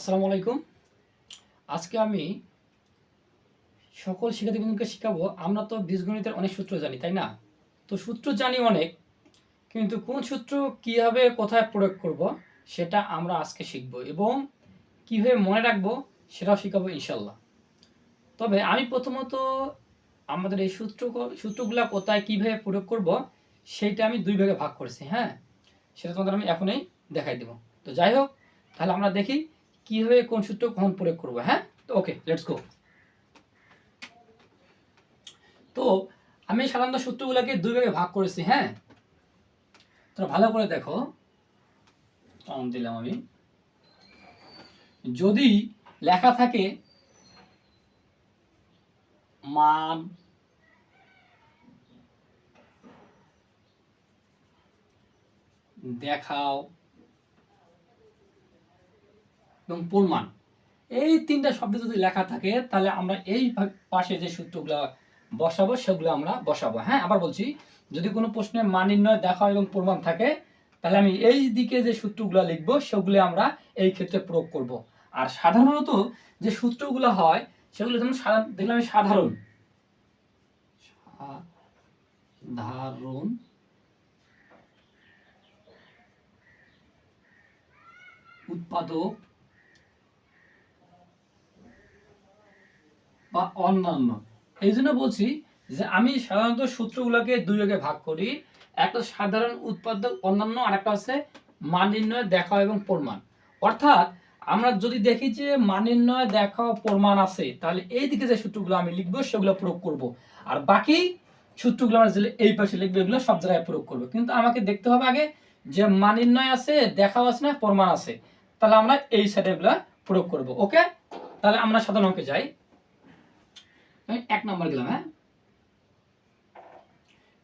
আসসালামু আলাইকুম। আজকে আমি সকল শিক্ষার্থীবৃন্দকে শেখাবো। আমরা তো বীজগণিতের অনেক সূত্র জানি, তাই না? তো সূত্র জানি অনেক, কিন্তু কোন সূত্র কীভাবে কোথায় প্রয়োগ করব সেটা আমরা আজকে শিখব এবং কীভাবে মনে রাখব সেটাও শেখাবো ইনশাল্লাহ তবে আমি প্রথমত আমাদের এই সূত্র সূত্রগুলো কোথায় কীভাবে প্রয়োগ করব সেইটা আমি দুই ভাগে ভাগ করেছি হ্যাঁ? সেটা তোমাদের আমি এখনই দেখাই দেবো। তো যাই হোক, তাহলে আমরা দেখি কীভাবে কোন সূত্র কখন প্রয়োগ করব হ্যাঁ? ওকে লেটস গো তো আমি সাধারণত সূত্রগুলোকে দুই ভাগে ভাগ করেছি হ্যাঁ? তোমরা ভালো করে দেখো। অন দিলাম আমি। যদি লেখা থাকে মান দেখাও এবং প্রমাণ। এই তিনটা শব্দ যদি লেখা থাকে, তাহলে আমরা এই পাশে যে সূত্রগুলো বসাবো, সেগুলো আমরা বসাবো। হ্যাঁ আবার বলছি, যদি কোনো প্রশ্নে মান নির্ণয় দেখা এবং প্রমাণ থাকে, তাহলে আমি এই দিকে যে সূত্রগুলো লিখব, সেগুলো আমরা এই ক্ষেত্রে প্রয়োগ করব। আর সাধারণত যে সূত্রগুলো হয়, সেগুলো যেমন দেখলাম আমি সাধারণ। সাধারণ উৎপাদক বা অন্যান্য। এই জন্য বলছি যে আমি সাধারণত সূত্রগুলোকে দুই ভাগে ভাগ করি। একটা সাধারণ উৎপাদক, অন্যান্য আর একটা আছে মান নির্ণয় দেখা এবং প্রমাণ। অর্থাৎ আমরা যদি দেখি যে মান নির্ণয় দেখা প্রমাণ আছে, তাহলে এই দিকে যে সূত্রগুলো আমি লিখব, সেগুলো প্রয়োগ করব। আর বাকি সূত্রগুলো আমরা যে এই পাশে লিখব, এগুলো সব জায়গায় প্রয়োগ করব। কিন্তু আমাকে দেখতে হবে আগে যে মান নির্ণয় আছে, দেখাও আছে না, প্রমাণ আছে। তাহলে আমরা এই সাইডে এগুলো প্রয়োগ করব, ওকে? তাহলে আমরা সাধারণ অঙ্কে যাই। আমি এক নম্বর গেলাম হ্যাঁ?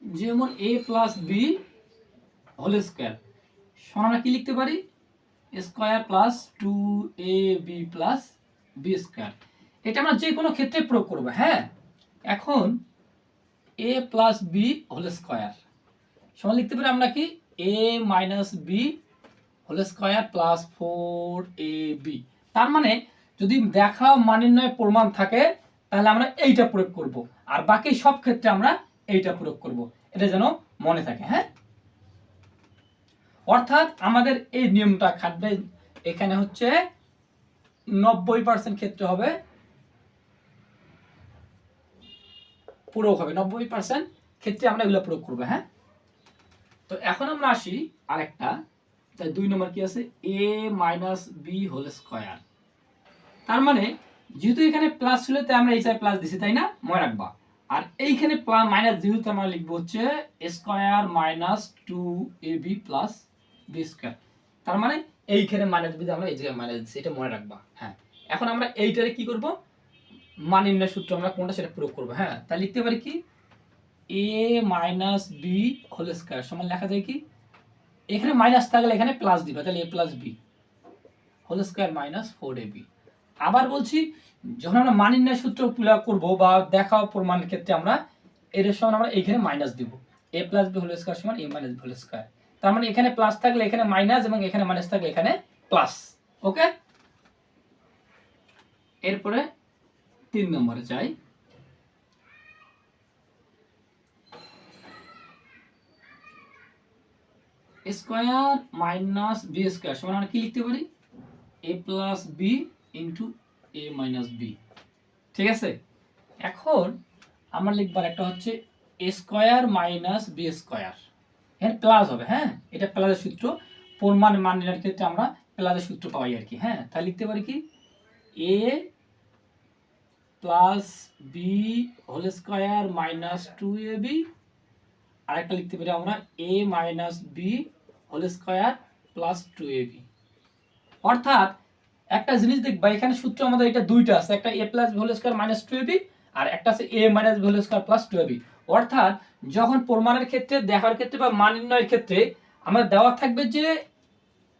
যেমন A plus B whole square সমান আমরা কি লিখতে পারি? Square plus two A B plus B square এটা আমরা যে কোনো ক্ষেত্রে প্রয়োগ করব হ্যাঁ? এখন A plus B whole square সমান লিখতে পারি আমরা কি? A minus B whole square plus four A B তার মানে যদি দেখা মান নির্ণয় প্রমাণ থাকে তাহলে আমরা এইটা প্রয়োগ করব। আর বাকি সব ক্ষেত্রে আমরা এইটা প্রয়োগ করব। এটা যেন মনে থাকে হ্যাঁ? অর্থাৎ আমাদের এই নিয়মটা খাটবে এখানে হচ্ছে নব্বই পার্সেন্ট ক্ষেত্রে হবে, পুরো হবে। নব্বই পার্সেন্ট ক্ষেত্রে আমরা এগুলো প্রয়োগ করব হ্যাঁ? তো এখন আমরা আসি আরেকটা। তাই দুই নম্বর কি আছে? A minus B whole square তার মানে যেহেতু এখানে প্লাস ছিল তাই আমরা এই সাইড প্লাস দিছি, তাই না? মনে রাখবা। আর এইখানে মাইনাস যেহেতু আমরা লিখব হচ্ছে square minus two A B plus B square তার মানে এইখানে মাইনাস দিতে আমরা এই জায়গায় মাইনাস দিচ্ছি এটা মনে রাখবা। হ্যাঁ। এখন আমরা এইটারে কি করব? মান নির্ণয় সূত্র আমরা কোনটা সেটা প্রয়োগ করব হ্যাঁ? তাই লিখতে পারি কি? A minus B whole square সমান লেখা যায় কি? এখানে মাইনাস থাকলে এখানে প্লাস দিবা, তাহলে A plus B whole square minus four A B আবার বলছি, যখন আমরা মান নির্ণয় সূত্র প্রয়োগ করব বা দেখা প্রমাণের ক্ষেত্রে আমরা এর সমান আমরা এখানে মাইনাস দিব। A plus B whole square সমান A minus B whole square তার মানে এখানে প্লাস থাকলে এখানে মাইনাস এবং এখানে মাইনাস থাকলে এখানে প্লাস ওকে এরপরে তিন নম্বরে যাই। স্কোয়ার মাইনাস বি স্কোয়ার সমান আমরা কি লিখতে পারি? A plus B into A minus B ঠিক আছে? এখন আমরা লিখবার একটা হচ্ছে A square minus B square এখানে প্লাস হবে হ্যাঁ? এটা প্লাসের সূত্র। প্রমাণ মান নির্ণয়ের ক্ষেত্রে আমরা প্লাসের সূত্র পাই আর কি হ্যাঁ? তাহলে লিখতে পারি কি? A plus B whole square minus two A B আরেকটা লিখতে পারি আমরা A minus B whole square plus two A B অর্থাৎ একটা জিনিস দেখবা, এখানে সূত্র আমাদের এটা দুইটা আছে, একটা A plus whole square minus two আর একটা আছে A minus whole square plus two অর্থাৎ যখন প্রমাণের ক্ষেত্রে, দেখার ক্ষেত্রে বা মান নির্ণয়ের ক্ষেত্রে আমাদের দেওয়া থাকবে যে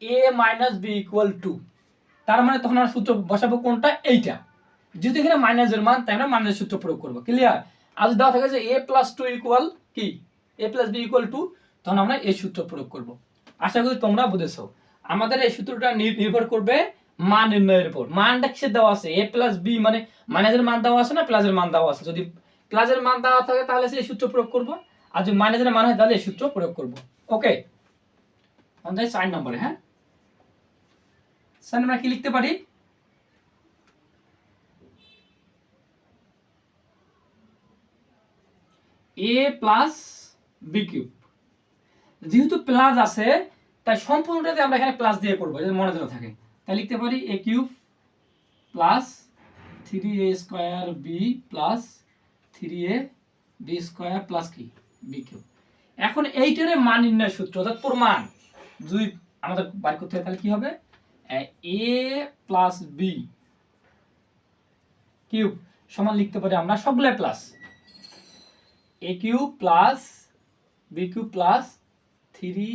A minus B equal to তার মানে তখন আমরা সূত্র বসাবো কোনটা? এইটা। যেহেতু এখানে মাইনাসের মান, তাই আমরা মাইনাসের সূত্র প্রয়োগ করব। ক্লিয়ার আর যদি দেওয়া থাকে যে এ প্লাস টু ইকুয়াল কি? A plus B equal to তখন আমরা এই সূত্র প্রয়োগ করব। আশা করি তোমরা বুঝেছ। আমাদের এই সূত্রটা নির্ভর করবে মান নির্ণয়ের উপর। মানটা কিসের দেওয়া আছে? এ প্লাস বি মানে মাইনাসের মান দেওয়া আছে না প্লাসের মান দেওয়া আছে? যদি প্লাসের মান দেওয়া থাকে তাহলে সেই সূত্র প্রয়োগ করব। আর যদি মাইনাসের মান হয় তাহলে এই সূত্র প্রয়োগ করব। ওকে আমাদের চার নম্বরে হ্যাঁ? স্যার, আমরা কি লিখতে পারি? এ প্লাস বি কিউব যেহেতু প্লাস আছে, তাই সম্পূর্ণটাতে আমরা এখানে প্লাস দিয়ে করব, যাতে মনে যেন থাকে। তাই লিখতে পারি A cube plus three A square B plus three A B square plus কি? বি কিউব এখন এইটারে মান নির্ণয় সূত্র অর্থাৎ প্রমাণ। যদি আমাদের বার করতে হয় তাহলে কি হবে? এ প্লাস বি কিউব সমান লিখতে পারি আমরা সবগুলো plus A cube plus B cube plus three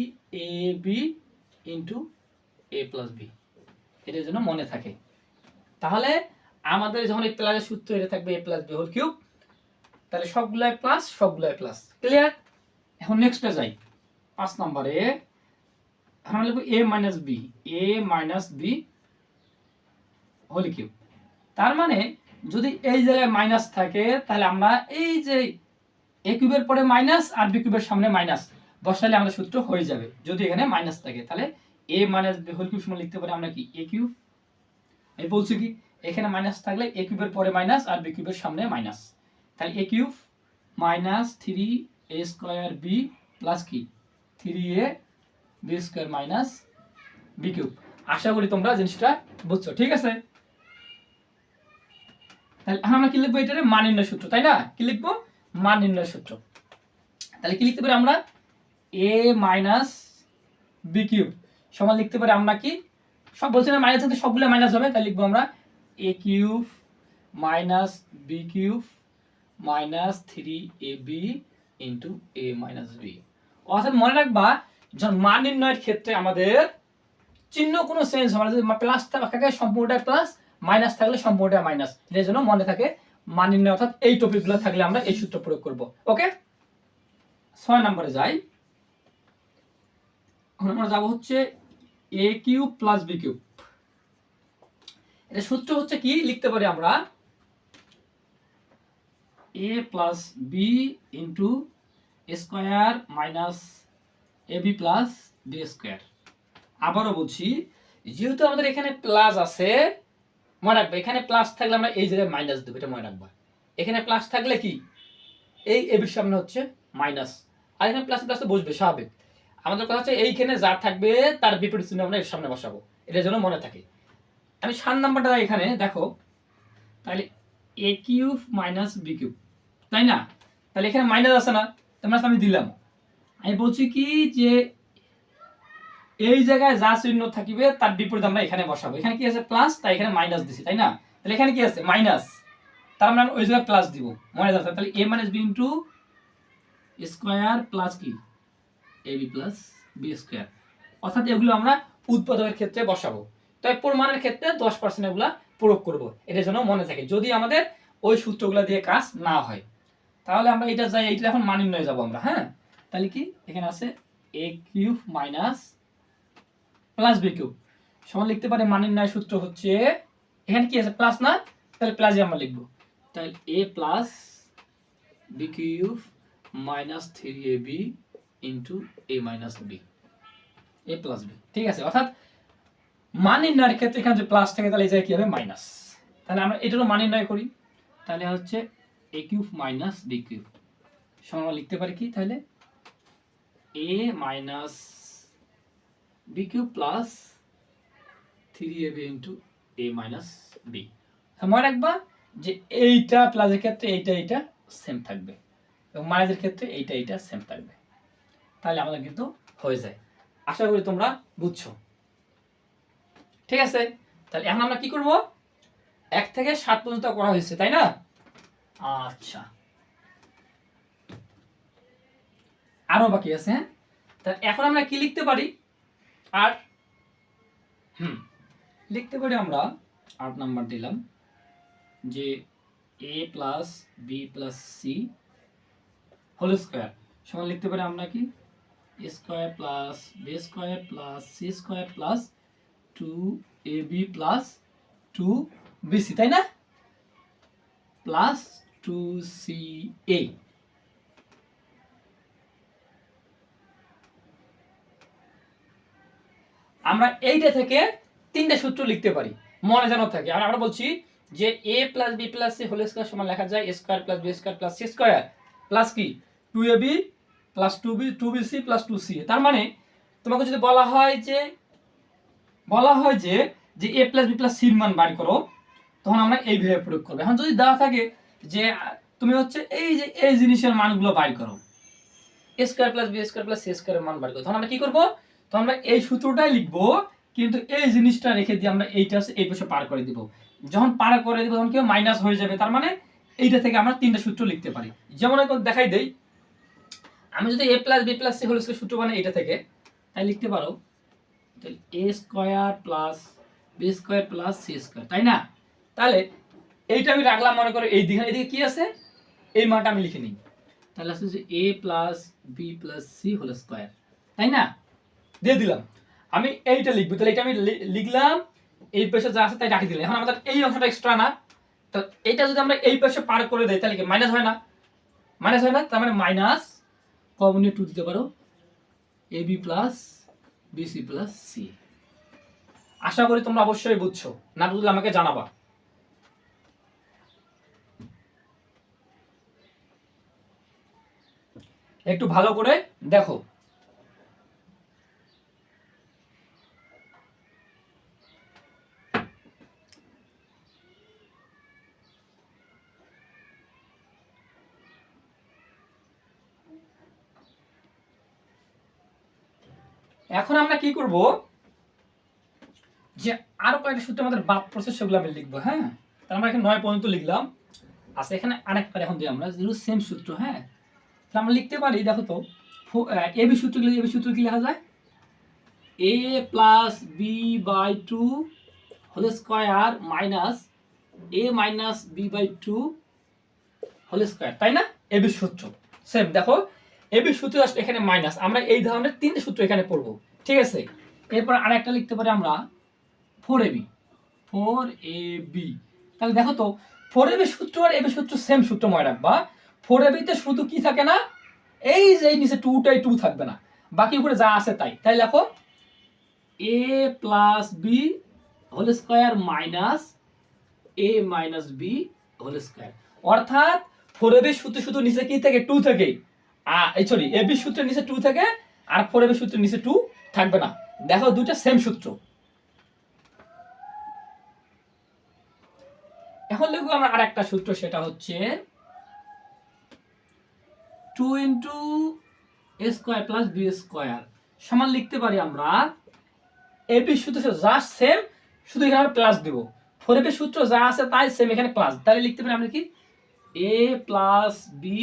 A B into A plus B এটার জন্য মনে থাকে। তাহলে আমাদের যখন এই প্লাসের সূত্র এটা থাকবে A plus B whole cube তাহলে সবগুলাই প্লাস সবগুলাই প্লাস ক্লিয়ার এখন নেক্সটে যাই। পাঁচ নম্বরে, আমরা লিখব A minus B A minus B whole cube তার মানে যদি এই জায়গায় মাইনাস থাকে, তাহলে আমরা এই যে এ কিউবের পরে মাইনাস আর বি কিউবের সামনে মাইনাস বসালে আমাদের সূত্র হয়ে যাবে। যদি এখানে মাইনাস থাকে, তাহলে এ মাইনাস হোল কিউব সমান লিখতে পারি আমরা কি? এ কিউব আমি বলছি কি, এখানে মাইনাস থাকলে এ কিউবের পরে মাইনাস আর বি কিউবের সামনে মাইনাস তাহলে A cube minus three A square B plus কি? Three A B square minus B cube আশা করি তোমরা জিনিসটা বুঝছ, ঠিক আছে? তাহলে আমরা কি লিখব এটারে? মান নির্ণয় সূত্র, তাই না? কি লিখব? মান নির্ণয় সূত্র। তাহলে কি লিখতে পারি আমরা? এ মাইনাস বি কিউব সমান লিখতে পারি আমরা কি? সব বলছি না মাইনাস সবগুলো মাইনাস হবে, তাহলে লিখব আমরা A cube minus B cube minus three A B into A minus B অর্থাৎ মনে রাখবা, যখন মান নির্ণয়ের ক্ষেত্রে আমাদের চিহ্ন কোনো চেঞ্জ হবে যদি প্লাস থাকে সম্পূর্ণটা প্লাস মাইনাস থাকলে সম্পূর্ণটা মাইনাস এর জন্য মনে থাকে মান নির্ণয়, অর্থাৎ এই টপিকগুলো থাকলে আমরা এই সূত্র প্রয়োগ করব। ওকে ছয় নম্বরে যাই। আমরা যাব হচ্ছে A cube plus B cube. এটা সূত্র হচ্ছে কি? লিখতে পারি আমরা A plus B into square minus A B plus B square আবারও বলছি, যেহেতু আমাদের এখানে প্লাস আছে, মনে রাখবে, এখানে প্লাস থাকলে আমরা এই জায়গায় মাইনাস দেবো, এটা মনে রাখবা। এখানে প্লাস থাকলে কি? এই এবির সামনে হচ্ছে মাইনাস আর এখানে প্লাস প্লাস বসবে, স্বাভাবিক। আমাদের কথা হচ্ছে এইখানে যা থাকবে তার বিপরীত চিহ্ন আমরা এর সামনে বসাবো। এটার জন্য মনে থাকে। আমি সাত নাম্বারটা এখানে, দেখো। তাহলে A cube minus B cube, তাই না? তাহলে এখানে মাইনাস আছে না তোমরা আমি দিলাম। আমি বলছি কি যে এই জায়গায় যা চিহ্ন থাকিবে তার বিপরীত আমরা এখানে বসাবো। এখানে কি আছে? প্লাস তাই এখানে মাইনাস দিছি, তাই না? তাহলে এখানে কি আছে? মাইনাস তার মানে আমরা ওই জায়গায় প্লাস দিব। মনে রাখতে তাহলে A minus B into square plus কি A B plus B square অর্থাৎ এগুলো আমরা উৎপাদকের ক্ষেত্রে বসাবো। তাই প্রমাণের ক্ষেত্রে দশ পার্সেন্ট এগুলা প্রয়োগ করব। এটার জন্য মনে থাকে, যদি আমাদের ওই সূত্রগুলো দিয়ে কাজ না হয়। তাহলে আমরা এটা যাই, এইটা এখন মান নির্ণয়ে যাব আমরা হ্যাঁ? তাহলে কি? এখানে আছে A cube minus plus B cube সমান লিখতে পারি মান নির্ণয় সূত্র হচ্ছে, এখানে কি আছে? প্লাস না? তাহলে প্লাসই আমরা লিখব। তাহলে A plus B cube minus three A B into A minus B A plus B ঠিক আছে, অর্থাৎ মান নির্ণয়ের ক্ষেত্রে এখানে যে প্লাস থাকে, তাহলে এই কি হবে? মাইনাস তাহলে আমরা এটারও মান নির্ণয় করি। তাহলে হচ্ছে A cube minus B cube সমান লিখতে পারি কি? তাহলে A minus B cube plus three A B into A minus B মনে রাখবা যে এইটা প্লাসের ক্ষেত্রে এইটা এইটা সেম থাকবে। এবং মাইনাসের ক্ষেত্রে এইটা এইটা সেম থাকবে। তাহলে আমাদের কিন্তু হয়ে যায়। আশা করি তোমরা বুঝছ। ঠিক আছে? তাহলে এখন আমরা কি করব? এক থেকে সাত পর্যন্ত করা হয়েছে, তাই না? আচ্ছা। আরও বাকি আছে হ্যাঁ? তা এখন আমরা কি লিখতে পারি? আর, হুম, লিখতে পারি আমরা, আট নাম্বার দিলাম, যে A plus B plus C whole square সমান লিখতে পারি আমরা কি? Square plus B square plus C square plus two A B plus two তাই না? Plus two C A. আমরা এইটা থেকে তিনটে সূত্র লিখতে পারি, মনে যেন থাকে। আর আমরা বলছি যে A plus B plus C whole square সমান লেখা যায়, square plus B square plus C square plus কি? Two A B plus two B two B plus two C তার মানে তোমাকে যদি বলা হয় যে, বলা হয় যে যে এ প্লাস বি প্লাস সির মান বার করো, তখন আমরা এইভাবে প্রয়োগ করব। এখন যদি দেওয়া থাকে যে, তুমি হচ্ছে এই যে এই জিনিসের মানগুলো বার করো A square plus B square plus C স্কোয়ারের মান বার করো, তখন আমরা কি করব? তো আমরা এই সূত্রটাই লিখব, কিন্তু এই জিনিসটা রেখে দিয়ে আমরা এইটা এই পাশে পার করে দিব। যখন পার করে দিব, তখন কি মাইনাস হয়ে যাবে। তার মানে এইটা থেকে আমরা তিনটা সূত্র লিখতে পারি। যেমন দেখাই দেই আমি যদি A plus B plus C whole square সূত্র বানাই এটা থেকে তাই লিখতে পারো, তাহলে A square plus B square plus C square তাই না? তাহলে এইটা আমি রাখলাম মনে করো এই দিকে, এদিকে কি আছে? এই মানটা আমি লিখে নিই। তাহলে আছে যে A plus B plus C whole square তাই না? দিয়ে দিলাম। আমি এইটা লিখব, তাহলে এটা আমি লিখলাম, এই পাশে যা আছে তাই রাখি দিলাম। এখন আমাদের এই অংশটা এক্সট্রা না তো এটা যদি আমরা এই পাশে পার করে দেই, তাহলে কি মাইনাস হয় না? মাইনাস হয় না, তার মানে মাইনাস কমন টু দিতে পারো। A B plus BC plus C আশা করি তোমরা অবশ্যই বুঝছ। না বুঝলে আমাকে জানাবা। একটু ভালো করে দেখো। এখন আমরা কি করব? যে আরও কয়েকটা সূত্র আমাদের বাদ প্রসেস সেগুলো আমি লিখব হ্যাঁ? তাহলে আমরা এখানে নয় পর্যন্ত লিখলাম। আচ্ছা এখানে আরেকটা এখন দিই আমরা যেগুলো সেম সূত্র হ্যাঁ? তাহলে আমরা লিখতে পারি, দেখো তো এ বি সূত্র এ বি সূত্র কি লেখা যায়? A plus B by two whole square minus A minus B by two whole square, তাই না? এ বি সূত্র। সেম দেখো এ বি সূত্র আসলে এখানে মাইনাস আমরা এই ধরনের তিনটে সূত্র এখানে পড়ব। ঠিক আছে? এরপর আরেকটা লিখতে পারি আমরা four A B four A B তাহলে দেখো তো ফোর এ বি সূত্র আর এ বি সূত্র সেম সূত্র, মনে রাখবা। ফোর এ বিতে শুধু কি থাকে না? এই যে এই নিচে টুটাই টু থাকবে না। বাকি উপরে যা আছে তাই। তাই দেখো A plus B whole square minus A minus B whole square অর্থাৎ ফোর এ বি সূত্র শুধু নিচে কি থাকে? টু থেকে। সরি এ বি সূত্রের নিচে টু থাকে, আর ফোর সূত্রের নিচে টু থাকবে না। দেখো দুটো সেম সূত্র। এখন আর একটা সূত্র, সেটা হচ্ছে two into A square plus B square সমান লিখতে পারি আমরা এ বি সূত্র যা সেম শুধু এখানে আমরা প্লাস দেবো। ফোর এ সূত্র যা আছে তাই সেম এখানে প্লাস তাহলে লিখতে পারি আমরা কি? A plus B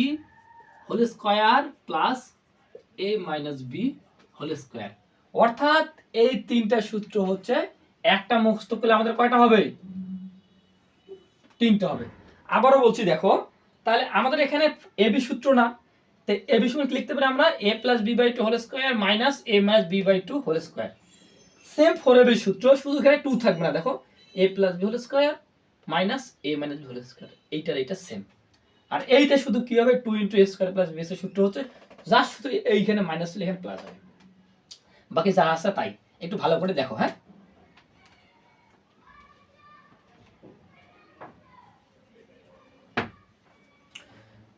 whole square plus A minus B whole square. অর্থাৎ এই তিনটা সূত্র হচ্ছে একটা মুখস্থ করলে আমাদের কয়টা হবে? তিনটা হবে। আবারও বলছি, দেখো, তাহলে আমাদের এখানে এ বি সূত্র না। তো এ বি সূত্র লিখতে পারি আমরা A plus B by two whole square minus A minus B by two whole square. Same four A B সূত্র, শুধু এখানে টু থাকবে না, দেখো। A plus B whole square minus A minus B whole square, এইটার এইটা same. আর এইটা শুধু কি হবে? Two into square plus B সূত্র হচ্ছে, যা শুধু এইখানে মাইনাস হলে এখানে প্লাস হবে। বাকি যা আছে তাই। একটু ভালো করে দেখো হ্যাঁ?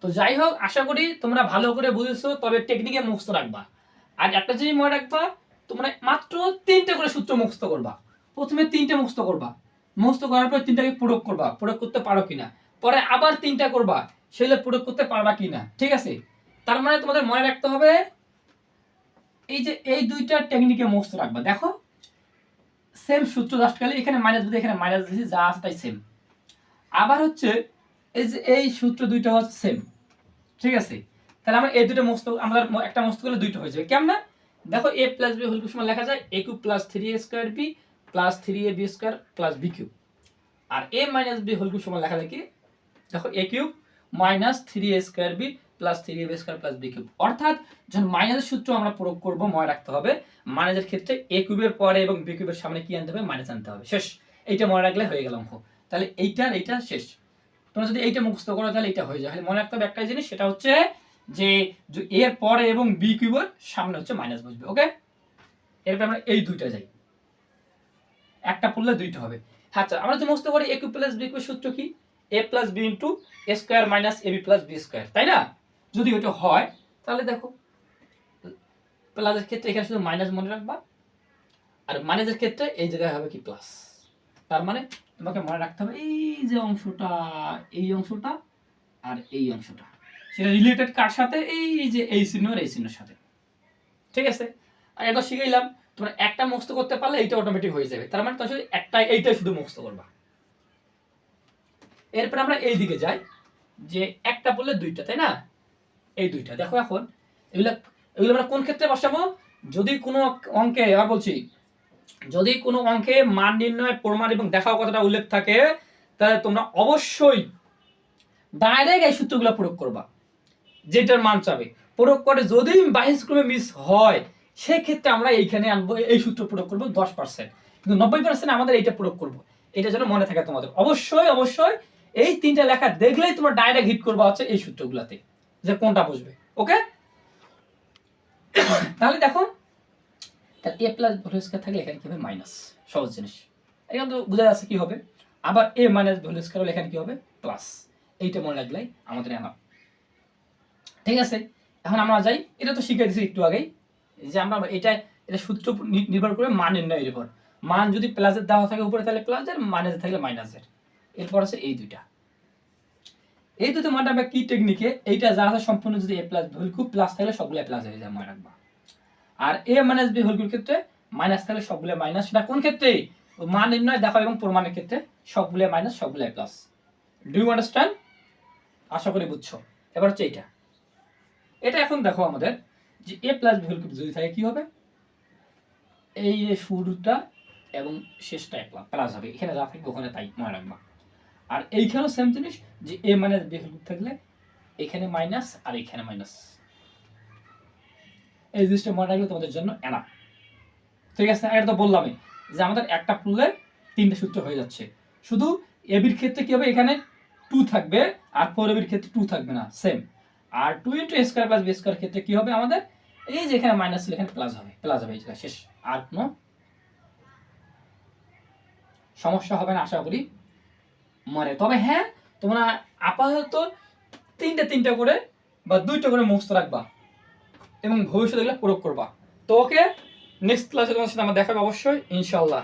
তো যাই হোক, আশা করি তোমরা ভালো করে বুঝেছ, তবে টেকনিকে মুখস্থ রাখবা। আর একটা জিনিস মনে রাখবা, তোমরা মাত্র তিনটে করে সূত্র মুখস্থ করবা। প্রথমে তিনটে মুখস্থ করবা। মুখস্থ করার পর তিনটাকে প্রয়োগ করবা। প্রয়োগ করতে পারো কিনা। পরে আবার তিনটা করবা। সেগুলো প্রয়োগ করতে পারবা কিনা? ঠিক আছে? তার মানে তোমাদের মনে রাখতে হবে, এই যে এই দুইটা টেকনিকে মুখস্থ রাখবা। দেখো সেম সূত্র জাস্ট খালি এখানে মাইনাস দিতে এখানে মাইনাস দিয়েছি যা আছে তাই সেম আবার হচ্ছে, এই যে এই সূত্র দুইটা হচ্ছে সেম ঠিক আছে? তাহলে আমরা এই দুটো মস্ত আমাদের একটা মস্ত করলে দুইটা হয়ে যাবে। কেমন দেখো এ প্লাস বি হোল সমান লেখা যায় A cube plus three A square B plus three A B square plus B cube R A minus B whole সমান লেখা যায় কি? দেখো A cube minus three A square B plus three A square plus B cube অর্থাৎ যখন মাইনাসের সূত্র আমরা প্রয়োগ করব, মনে রাখতে হবে মাইনাসের ক্ষেত্রে এ কিউবের পরে এবং বি কিউবের সামনে কি আনতে হবে? মাইনাস আনতে হবে। শেষ। এইটা মনে রাখলে হয়ে গেল অঙ্ক। তাহলে এইটা আর এইটা শেষ। তোমরা যদি এইটা মুখস্থ করো, তাহলে এটা হয়ে যায়। মনে রাখতে হবে একটাই জিনিস, সেটা হচ্ছে যে এর পরে এবং বি কিউবের সামনে হচ্ছে মাইনাস বসবে ওকে এরপর আমরা এই দুইটা যাই। একটা পড়লে দুইটা হবে। আচ্ছা আমরা যদি মুখস্থ করি এ কিউব প্লাস বি কিউবের সূত্র কি? A plus B into A square minus A B plus B square তাই না? যদি ওইটা হয়, তাহলে দেখো প্লাসের ক্ষেত্রে এখানে শুধু মাইনাস মনে রাখবা, আর মাইনাসের ক্ষেত্রে এই জায়গায় হবে কি প্লাস তার মানে তোমাকে মনে রাখতে হবে এই যে অংশটা, এই অংশটা আর এই অংশটা। সেটা রিলেটেড কার সাথে? এই যে এই চিহ্ন আর এই চিহ্নের সাথে। ঠিক আছে? আর এটা শিখাইলাম তোমরা একটা মুখস্থ করতে পারলে এইটা অটোমেটিক হয়ে যাবে। তার মানে তোমার শুধু একটা এইটাই শুধু মুখস্থ করবা। এরপর আমরা এই দিকে যাই, যে একটা বললে দুইটা, তাই না? এই দুইটা। দেখো এখন, এগুলা এগুলো আমরা কোন ক্ষেত্রে বসাবো? যদি কোনো অঙ্কে, আবার বলছি, যদি কোনো অঙ্কে মান নির্ণয়, প্রমাণ এবং দেখাও কথাটা উল্লেখ থাকে, তাহলে তোমরা অবশ্যই ডাইরেক্ট এই সূত্রগুলো প্রয়োগ করবা, যেটার মান চাবে। প্রয়োগ করে যদি বাহিষ্ক্রমে মিস হয়, সেক্ষেত্রে আমরা এইখানে আনব, এই সূত্র প্রয়োগ করব দশ পার্সেন্ট কিন্তু নব্বই পার্সেন্ট আমাদের এইটা প্রয়োগ করব। এটা যেন মনে থাকে তোমাদের। অবশ্যই অবশ্যই এই তিনটা লেখা দেখলেই তোমরা ডাইরেক্ট হিট করবা হচ্ছে এই সূত্রগুলোতে, যে কোনটা বসবে ওকে তাহলে দেখো তাহলে এ প্লাস ভ্যালু স্কয়ার থাকলে এখানে কি হবে? মাইনাস সহজ জিনিস। এখানে তো বোঝা যাচ্ছে কি হবে? আবার এ মাইনাস ভ্যালু স্কয়ার হলে এখানে কি হবে? প্লাস এইটা মনে রাখলেই আমাদের এনাফ ঠিক আছে? এখন আমরা যাই, এটা তো শিখে দিয়েছি একটু আগেই, যে আমরা এটা এটা সূত্র নির্ভর করে মান নির্ণয়ের উপর। মান যদি প্লাসের দেওয়া থাকে উপরে তাহলে প্লাসের মাইনাসের থাকলে মাইনাসের এরপর আছে এই দুইটা। এই দুটো মানটা আমরা কি টেকনিকে এইটা যা আছে সম্পূর্ণ যদি A plus whole cube plus থাকলে সবগুলো প্লাস হয়ে যায়, মনে রাখবা। আর A minus B whole cube ক্ষেত্রে মাইনাস থাকলে সবগুলো মাইনাস সেটা কোন ক্ষেত্রে? মান নির্ণয় দেখা এবং প্রমাণের ক্ষেত্রে সবগুলো মাইনাস সবগুলো প্লাস ডু ইউ আন্ডারস্ট্যান্ড আশা করি বুঝছ। এবার হচ্ছে এইটা। এটা এখন দেখো আমাদের যে A plus B whole cube যদি থাকে, কি হবে? এই শুরুটা এবং শেষটা প্লাস হবে। এখানে যা থাকবে ওখানে তাই, মনে রাখবা। আর এইখানেও সেম জিনিস, যে এ মাইনাস বি হোল থাকলে এখানে মাইনাস আর এখানে মাইনাস এই জিনিসটা মনে রাখলে তোমাদের জন্য এনা ঠিক আছে, এটা তো বললামই যে আমাদের একটা পুলে তিনটে সূত্র হয়ে যাচ্ছে। শুধু এবির ক্ষেত্রে কি হবে? এখানে টু থাকবে আর ফোর এবির ক্ষেত্রে টু থাকবে না সেম আর two into square plus B square ক্ষেত্রে কি হবে আমাদের? এই যে এখানে মাইনাস ছিল এখানে প্লাস হবে প্লাস হবে শেষ। আর কোনো সমস্যা হবে না, আশা করি। মরে। তবে হ্যাঁ তোমরা আপাতত তিনটে তিনটা করে বা দুইটা করে মুখস্থ রাখবা এবং ভবিষ্যতে এগুলো প্রয়োগ করবা। তো ওকে নেক্সট ক্লাসে তোমার সাথে আমার দেখাবে অবশ্যই ইনশাল্লাহ